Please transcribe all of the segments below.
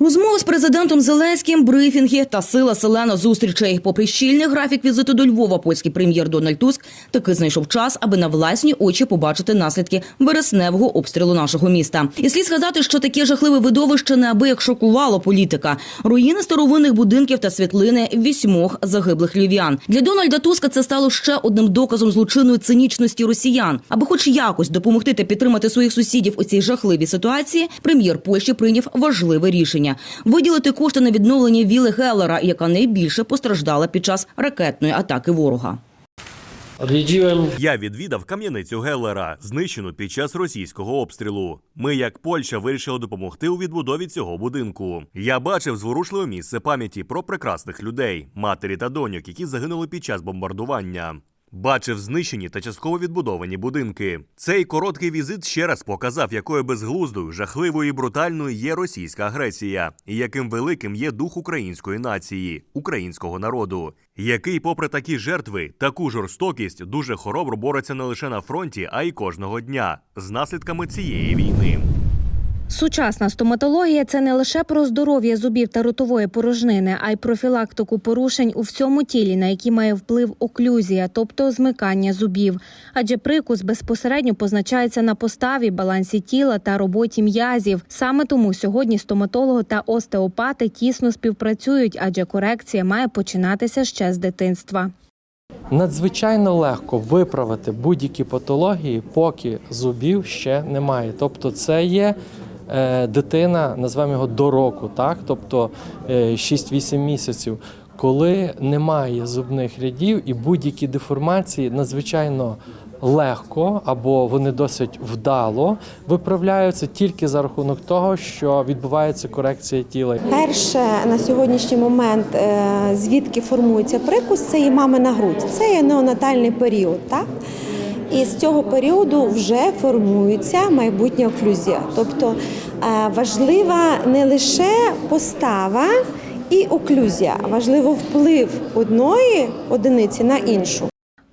Розмова з президентом Зеленським, брифінги та сила селена зустрічей. Попри щільний графік візиту до Львова, польський прем'єр Дональд Туск таки знайшов час, аби на власні очі побачити наслідки вересневого обстрілу нашого міста. І слід сказати, що таке жахливе видовище неабияк шокувало політика. Руїни старовинних будинків та світлини вісьмох загиблих львів'ян. Для Дональда Туска це стало ще одним доказом злочинної цинічності росіян. Аби хоч якось допомогти та підтримати своїх сусідів у цій жахливій ситуації, прем'єр Польщі прийняв важливе рішення виділити кошти на відновлення віли Геллера, яка найбільше постраждала під час ракетної атаки ворога. Я відвідав кам'яницю Геллера, знищену під час російського обстрілу. Ми, як Польща, вирішили допомогти у відбудові цього будинку. Я бачив зворушливе місце пам'яті про прекрасних людей, матері та доньок, які загинули під час бомбардування. Бачив знищені та частково відбудовані будинки. Цей короткий візит ще раз показав, якою безглуздою, жахливою і брутальною є російська агресія, і яким великим є дух української нації, українського народу, який, попри такі жертви, таку жорстокість, дуже хоробро бореться не лише на фронті, а й кожного дня з наслідками цієї війни. Сучасна стоматологія це не лише про здоров'я зубів та ротової порожнини, а й профілактику порушень у всьому тілі, на які має вплив оклюзія, тобто змикання зубів. Адже прикус безпосередньо позначається на поставі, балансі тіла та роботі м'язів. Саме тому сьогодні стоматологи та остеопати тісно співпрацюють, адже корекція має починатися ще з дитинства. надзвичайно легко виправити будь-які патології, поки зубів ще немає. Тобто, це є дитина, назвемо його до року, так? тобто е, 6-8 місяців. Коли немає зубних рядів і будь-які деформації надзвичайно легко або вони досить вдало виправляються тільки за рахунок того, що відбувається корекція тіла. Перше на сьогоднішній момент, е, звідки формується прикус, це є мамина грудь. Це є неонатальний період. Так? І з цього періоду вже формується майбутня оклюзія. Тобто е, важлива не лише постава і оклюзія, важливо вплив одної одиниці на іншу.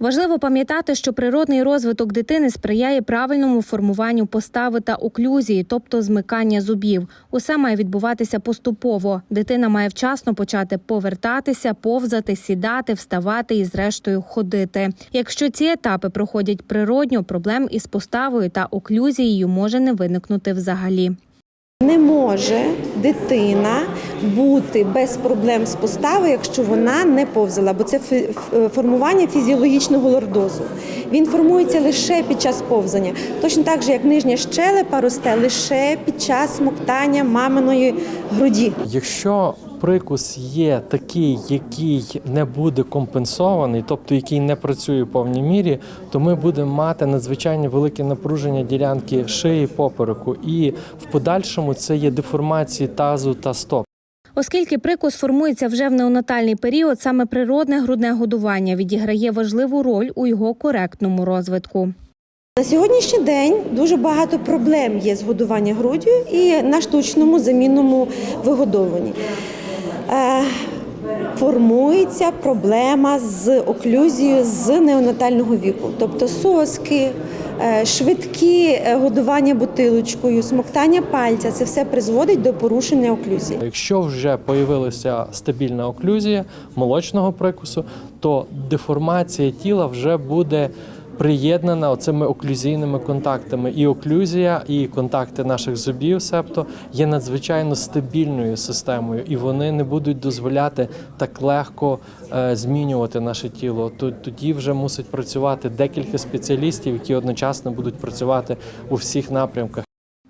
Важливо пам'ятати, що природний розвиток дитини сприяє правильному формуванню постави та оклюзії, тобто змикання зубів. Усе має відбуватися поступово. Дитина має вчасно почати повертатися, повзати, сідати, вставати і, зрештою, ходити. Якщо ці етапи проходять природньо, проблем із поставою та оклюзією може не виникнути взагалі. Не може дитина бути без проблем з постави, якщо вона не повзала, бо це формування фізіологічного лордозу. Він формується лише під час повзання, точно так же, як нижня щелепа росте лише під час смоктання маминої груді. Якщо прикус є такий, який не буде компенсований, тобто який не працює в повній мірі, то ми будемо мати надзвичайно велике напруження ділянки шиї попереку, і в подальшому це є деформації тазу та стоп. Оскільки прикус формується вже в неонатальний період, саме природне грудне годування відіграє важливу роль у його коректному розвитку. На сьогоднішній день дуже багато проблем є з годуванням груддю і на штучному замінному вигодовуванні. Е, формується проблема з оклюзією з неонатального віку, тобто соски, е, швидкі е, годування бутилочкою, смоктання пальця це все призводить до порушення оклюзії. Якщо вже появилася стабільна оклюзія молочного прикусу, то деформація тіла вже буде приєднана оцими оклюзійними контактами. І оклюзія, і контакти наших зубів, себто є надзвичайно стабільною системою, і вони не будуть дозволяти так легко е, змінювати наше тіло. Тоді вже мусить працювати декілька спеціалістів, які одночасно будуть працювати у всіх напрямках.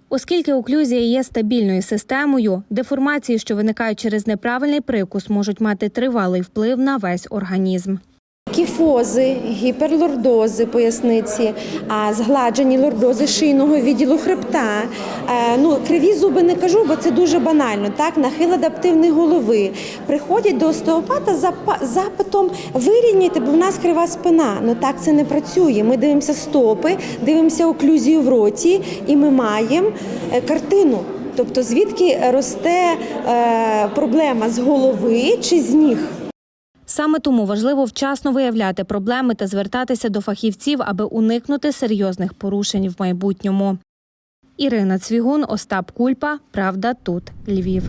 Оскільки оклюзія є стабільною системою, деформації, що виникають через неправильний прикус, можуть мати тривалий вплив на весь організм. Кіфози, гіперлордози поясниці, згладжені лордози шийного відділу хребта. Е, Ну, криві зуби не кажу, бо це дуже банально. Так, нахил адаптивної голови. Приходять до остеопата за запитом вирівняйте, бо в нас крива спина. Ну так це не працює. Ми дивимося стопи, дивимося оклюзію в роті, і ми маємо е, картину. Тобто, звідки росте е, проблема з голови чи з ніг? Саме тому важливо вчасно виявляти проблеми та звертатися до фахівців, аби уникнути серйозних порушень в майбутньому. Ірина Цвігун, Остап Кульпа. Правда, тут Львів.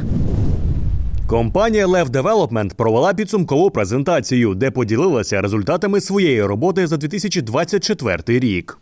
Компанія Lev Development провела підсумкову презентацію, де поділилася результатами своєї роботи за 2024 рік.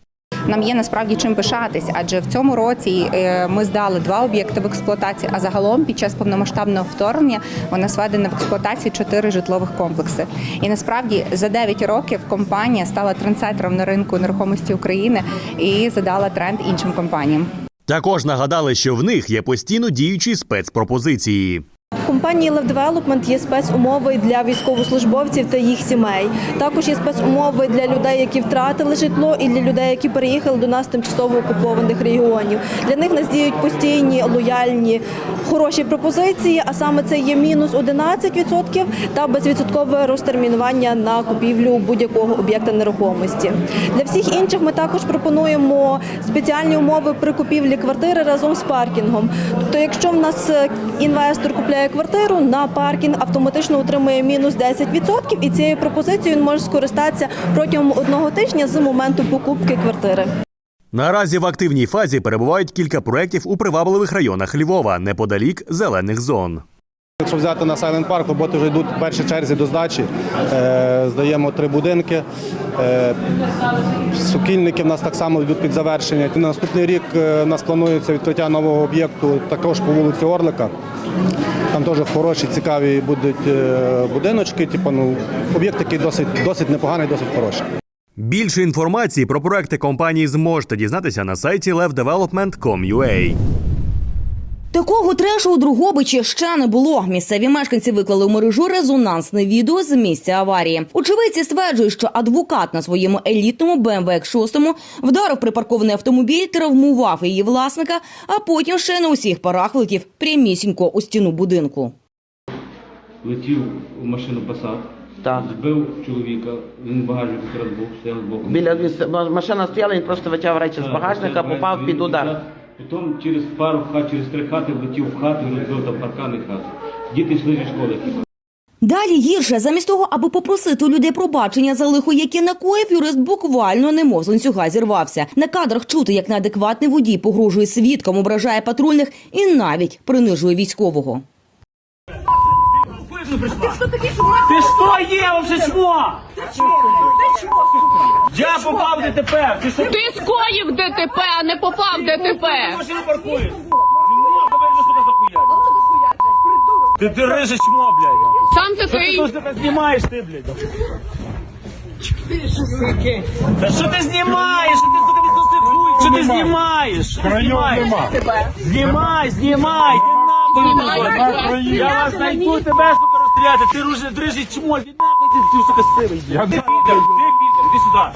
Нам є насправді чим пишатись, адже в цьому році е, ми здали два об'єкти в експлуатацію. А загалом під час повномасштабного вторгнення у нас введено в експлуатацію чотири житлових комплекси. І насправді за 9 років компанія стала трендсетером на ринку нерухомості України і задала тренд іншим компаніям. Також нагадали, що в них є постійно діючі спецпропозиції. В компанії Development є спецумови для військовослужбовців та їх сімей. Також є спецумови для людей, які втратили житло, і для людей, які переїхали до нас тимчасово окупованих регіонів. Для них нас діють постійні, лояльні, хороші пропозиції. А саме це є мінус 11% та безвідсоткове розтермінування на купівлю будь-якого об'єкта нерухомості. Для всіх інших ми також пропонуємо спеціальні умови при купівлі квартири разом з паркінгом. Тобто, якщо в нас е, інвестор купляє квартиру на паркінг, автоматично отримує мінус 10%, і цією пропозицією він може скористатися протягом одного тижня з моменту покупки квартири. Наразі в активній фазі перебувають кілька проєктів у привабливих районах Львова, неподалік зелених зон. Якщо взяти на Сайленд Парк, роботи вже йдуть в першій черзі до здачі. Е, Здаємо три будинки. Е, Сукільники в нас так само йдуть під завершення. На наступний рік е, у нас планується відкриття нового об'єкту також по вулиці Орлика. Там теж хороші, цікаві будуть е, будиночки. Типу, ну, об'єкт такий досить, досить непоганий, досить хороший. Більше інформації про проекти компанії зможете дізнатися на сайті levdevelopment.com.ua. Такого трешу у Другобичі ще не було. Місцеві мешканці виклали у мережу резонансне відео з місця аварії. Очевидці стверджують, що адвокат на своєму елітному BMW X6 вдарив припаркований автомобіль, травмував її власника, а потім ще на усіх парах влетів прямісінько у стіну будинку. летів у машину Passat, Так. збив чоловіка, він в багажнику якраз був, стояв збоку. Біля віс- машина стояла, він просто витяг речі з багажника, попав під удар. Потім через пару хат, через три хати влетів в хату і там паркани хату. Діти йшли зі школи. Далі гірше, замість того, аби попросити у людей пробачення за лихо, яке накоїв, юрист буквально немов з ланцюга зірвався. На кадрах чути, як неадекватний водій погрожує свідкам, ображає патрульних і навіть принижує військового. Ти що є вже чмо? Я попав в ДТП. Ти що Ти скоїв ДТП, а не попав в ДТП. машину паркуєш? Дзвінок, тебе вже сюди захуяли. Ти ти реже чмо, блядь. Сам Що ти такий. тут тебе знімаєш, ти, блядь? Та що ти знімаєш? Що ти сука відсоси хуй? Що ти знімаєш? Що ти знімаєш? Знімай, знімай, ти нахуй. Знімай, Я вас знайду тебе, сука, розстріляти. Ти руже дрижить чмо, іди нахуй, ти сука, сивий. Ти підер, ти підер, іди сюди.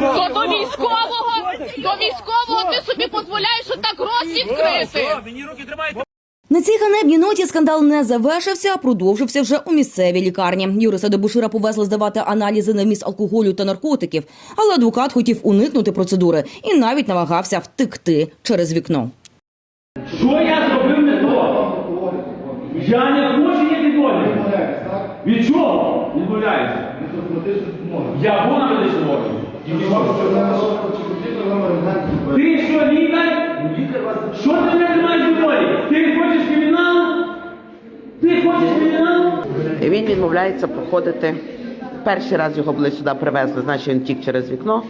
То до військового, до військового ти собі дозволяєш отак рот відкрити. Мені руки тримають. На цій ганебній ноті скандал не завершився, а продовжився вже у місцевій лікарні. Юриса Дебушира повезли здавати аналізи на вміст алкоголю та наркотиків, але адвокат хотів уникнути процедури і навіть намагався втекти через вікно. Що я зробив не то? Я не хочу я. Від чого? Відмовляюся. Я був на медичному органі. Ти що, лікар? Що ти мене маєш відмовити? Ти хочеш кримінал? Ти хочеш кримінал? І він відмовляється проходити. Перший раз його були сюди привезли, значить він тік через вікно.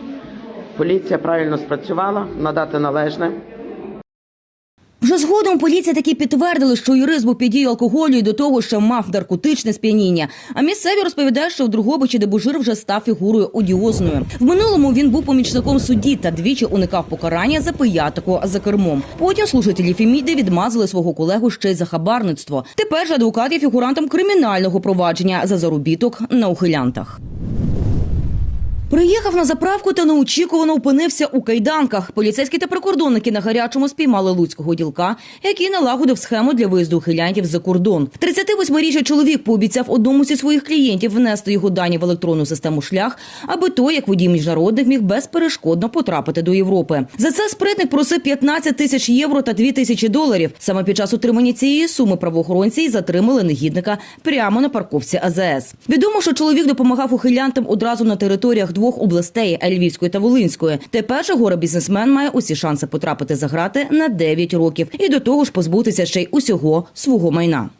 Поліція правильно спрацювала, надати належне. Згодом поліція таки підтвердили, що юрист був під дією алкоголю і до того, що мав наркотичне сп'яніння. А місцеві розповідають, що в Другобичі Дебужир вже став фігурою одіозною. В минулому він був помічником судді та двічі уникав покарання за пиятику за кермом. Потім служителі Фіміди відмазали свого колегу ще й за хабарництво. Тепер же адвокат є фігурантом кримінального провадження за заробіток на ухилянтах. Приїхав на заправку та неочікувано опинився у кайданках. Поліцейські та прикордонники на гарячому спіймали луцького ділка, який налагодив схему для виїзду ухилянтів за кордон. 38-річний чоловік пообіцяв одному зі своїх клієнтів внести його дані в електронну систему шлях, аби той, як водій міжнародних, міг безперешкодно потрапити до Європи. За це спритник просив 15 тисяч євро та 2 тисячі доларів. Саме під час отримання цієї суми правоохоронці й затримали негідника прямо на парковці АЗС. Відомо, що чоловік допомагав ухилянтам одразу на територіях двох областей Львівської та Волинської. Тепер же горе бізнесмен має усі шанси потрапити за грати на 9 років і до того ж позбутися ще й усього свого майна.